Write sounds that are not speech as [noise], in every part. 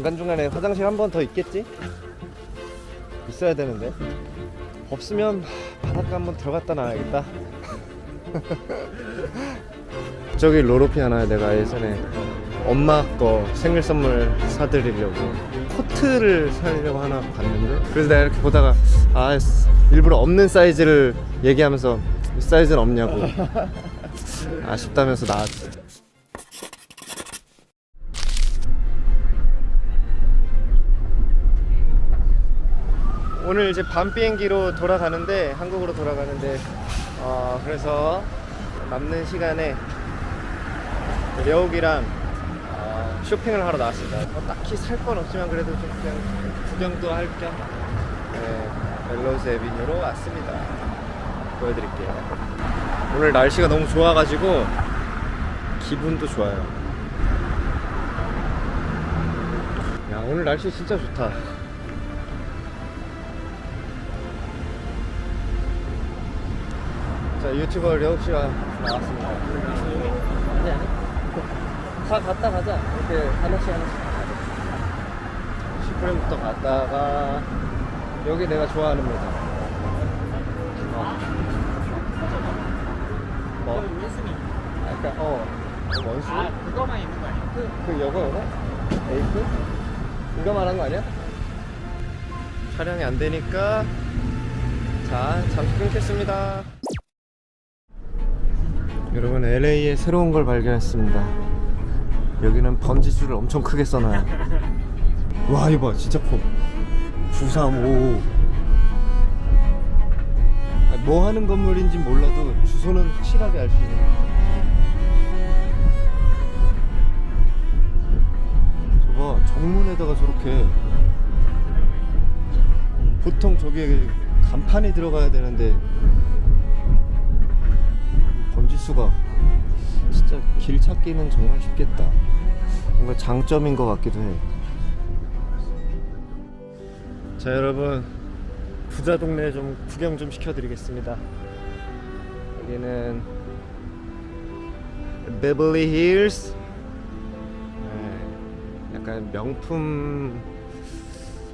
중간중간에 화장실 한 번 더 있겠지? 있어야 되는데. 없으면 바닷가 한번 들어갔다 나와야겠다. [laughs] 저기 로로피 하나 내가 예전에 엄마 거 생일 선물 사드리려고 코트를 사려고 하나 봤는데 그래서 내가 이렇게 보다가 아 일부러 없는 사이즈를 얘기하면서 이 사이즈는 없냐고 [laughs] 아쉽다면서 나왔지 오늘 이제 밤 비행기로 돌아가는데 한국으로 돌아가는데 어 그래서 남는 시간에 려욱이랑 어, 쇼핑을 하러 나왔습니다. 뭐 딱히 살 건 없지만 그래도 좀 그냥 구경도 할겸 네, 멜로스 에비뉴로 왔습니다. 보여드릴게요. 오늘 날씨가 너무 좋아가지고 기분도 좋아요. 야 오늘 날씨 진짜 좋다. 자 유튜버 려욱 씨가 나왔습니다. 아니 아니 다 갔다 가자 이렇게 하나씩 하나씩 슈프림부터 갔다가 여기 내가 좋아하는 매장. 어. 뭐? 약간 어 원수? 아 그거만 있는 거 아니야? 그, 그 여거 여거? 에이크? 이거 말한 거 아니야? 촬영이 안 되니까 자 잠시 끊겠습니다. 여러분 LA에 새로운 걸 발견했습니다. 여기는 번지줄을 엄청 크게 써놔요. 와 이거 봐 진짜 커. 935. 아, 뭐 하는 건물인지 몰라도 주소는 확실하게 알 수 있는. 저봐 정문에다가 저렇게 보통 저기에 간판이 들어가야 되는데 번지수가. 진짜 길 찾기는 정말 쉽겠다. 뭔가 장점인 것 같기도 해. 자 여러분. 부자 동네 좀 구경 좀 시켜드리겠습니다. 여기는 베벌리 힐스 네, 약간 명품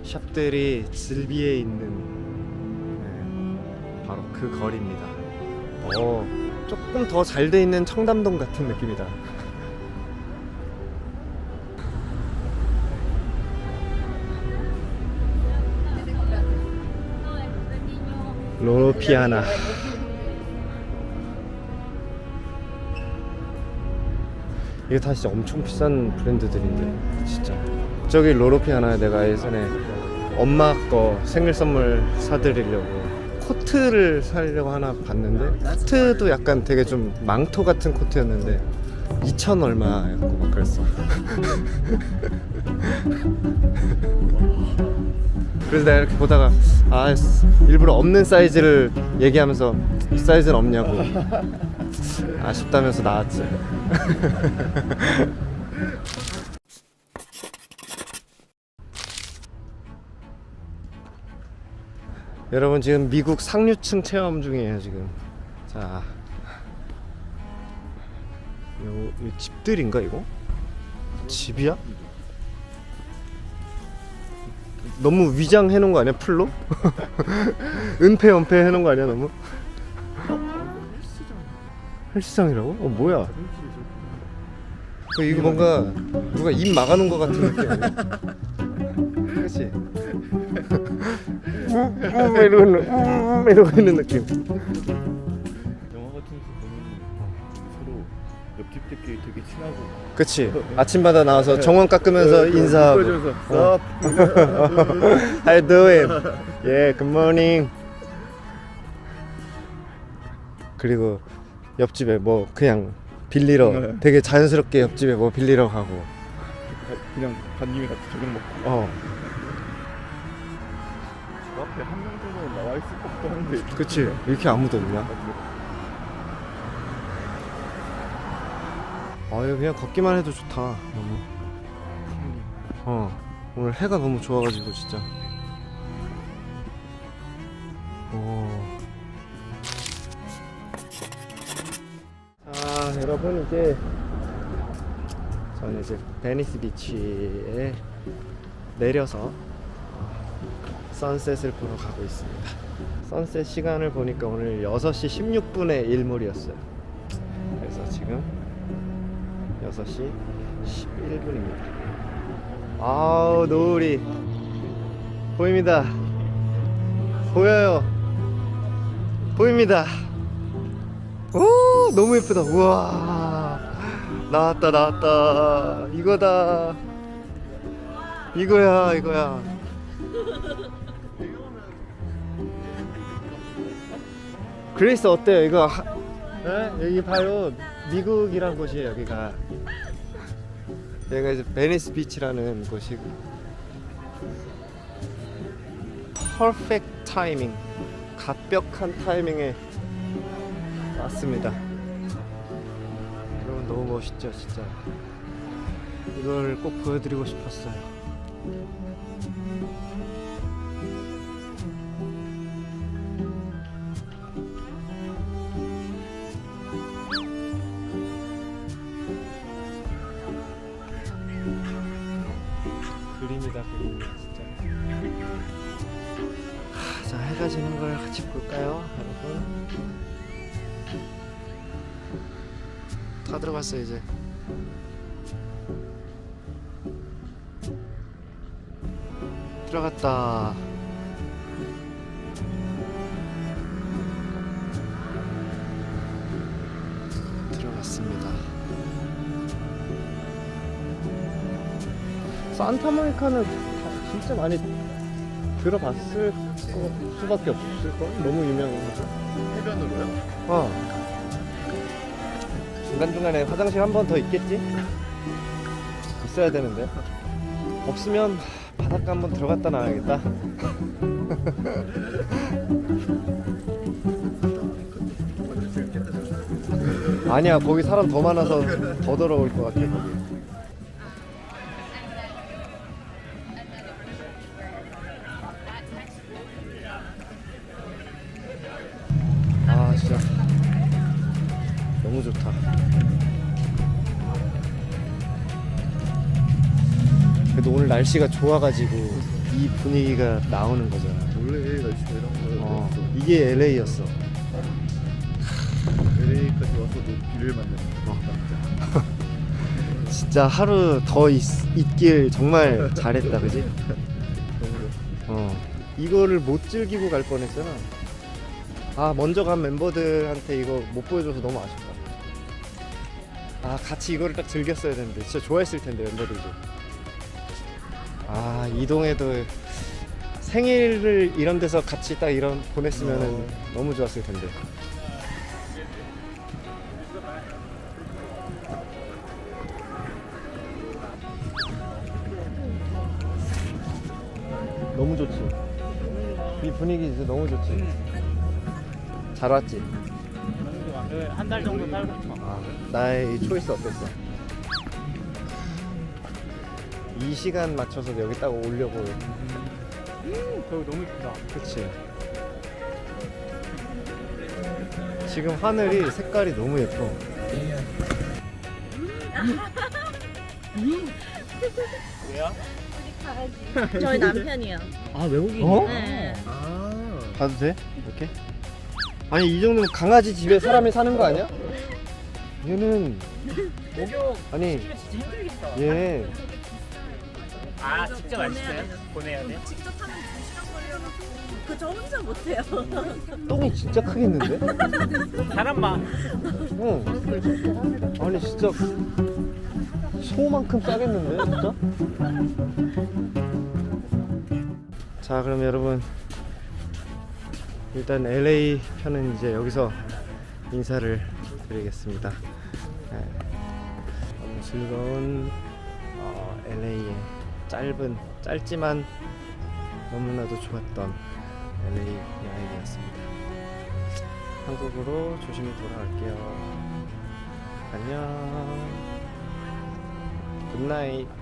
샵들이 즐비에 있는 네, 바로 그 거리입니다. 어, 조금 더 잘 돼 있는 청담동 같은 느낌이다. 로로피아나. 이게 다 진짜 엄청 비싼 브랜드들인데 진짜 저기 로로피아나 내가 예전에 엄마 거 생일 선물 사드리려고 코트를 사려고 하나 봤는데 코트도 약간 되게 좀 망토 같은 코트였는데 2천 얼마였고 막 그랬어. [laughs] 그래서 내가 이렇게 보다가 아 일부러 없는 사이즈를 얘기하면서 이 사이즈는 없냐고 아쉽다면서 나왔지 [laughs] 여러분 지금 미국 상류층 체험 중이에요 지금 자 요, 이 집들인가 이거? 집이야? 너무 위장해 놓은 거 아니야 풀로? [laughs] 은폐 은폐 해 놓은 거 아니야 너무? 헬스장이라고? 어 뭐야? 그 이거 뭔가 누가 입 막아놓은 것 같은 느낌? [laughs] 그렇지? 음, 이러고 있는 음, 이러고 있는 느낌. 영화 같은 거 보면 서로 옆집들끼리 되게 친하고 그치 아침마다 나와서 정원 깎으면서 인사하고 어. How you doing? Yeah, good morning 그리고 옆집에 뭐 그냥 빌리러 네. 되게 자연스럽게 옆집에 뭐 빌리러 가고 그냥 반님이 같이 저녁 먹고 어 한명 정도는 나와 있을 법도 한데. 그치. 이렇게 아무도 없냐? 아 이거 그냥 걷기만 해도 좋다. 너무. 어 오늘 해가 너무 좋아가지고 진짜. 오. 자 여러분 이제 저는 이제 베니스 비치에 내려서 선셋을 보러 가고 있습니다. 선셋 시간을 보니까 오늘 6시 16분에 일몰이었어요. 그래서 지금 6시 11분입니다. 아우 노을이 보입니다. 보여요. 보입니다. 오 너무 예쁘다. 우와 나왔다 나왔다 이거다. 이거야 이거야. 그레이스 어때요? 이거 하... 네? 여기 봐요. 미국이란 곳이에요 여기가. 여기가 이제 베니스 비치라는 곳이고. 퍼펙트 타이밍. 갑벽한 타이밍에 왔습니다. 여러분 너무 멋있죠 진짜. 이걸 꼭 보여드리고 싶었어요. 그림이다 그림이다 진짜. 하, 자 해가 지는 걸 같이 볼까요, 여러분? 다 들어갔어 이제. 들어갔다. 들어갔습니다. 산타모니카는 다 진짜 많이 들어봤을 거 수밖에 없을 거 너무 유명해서. 해변으로요? 어. 중간 중간에 화장실 한 번 더 있겠지? 있어야 되는데. 없으면 바닷가 한 번 들어갔다 나와야겠다. [laughs] 아니야 거기 사람 더 많아서 더 더러울 것 같아 거기. 오늘 날씨가 좋아가지고 이 분위기가 나오는 거잖아. 원래 날씨가 이런 어, 거였어. 이게 LA였어. LA까지 와서도 비를 어. 남자. [laughs] 진짜 하루 더 있, 있길 정말 잘했다, 그지? [laughs] 어. 이거를 못 즐기고 갈 뻔했잖아. 아, 먼저 간 멤버들한테 이거 못 보여줘서 너무 아쉽다. 아, 같이 이거를 딱 즐겼어야 되는데. 진짜 좋아했을 텐데, 멤버들도. 아, 이동해도 생일을 이런 데서 같이 딱 이런 보냈으면 어. 너무 좋았을 텐데. 너무 좋지. 이 분위기 진짜 너무 좋지. 잘 왔지. 한 달 정도 살고 싶어. 아, 나의 이 초이스 어땠어? 이 시간 맞춰서 여기 딱 오려고. 저기 너무 이쁘다. 그치. 지금 하늘이 색깔이 너무 예뻐. 왜요? 저희 남편이요. 아 외국인. 어? 네. 아. 가도 돼? 이렇게? 아니 이 정도면 강아지 집에 사람이 사는 거 아니야? 얘는 목욕 아니 진짜 힘들겠다. 얘 아 직접 안 보내야 씻어요? 돼요. 보내야 돼? 직접 하면 2시간 걸려가지고 그저 혼자 못해요. [laughs] 똥이 진짜 크겠는데? 사람만. 응. 아니 진짜 소만큼 싸겠는데 진짜? 자 그럼 여러분 일단 LA 편은 이제 여기서 인사를 드리겠습니다. 네. 너무 즐거운 어, LA의 짧은 짧지만 너무나도 좋았던 LA 여행이었습니다. 한국으로 조심히 돌아갈게요. 안녕. 굿나잇.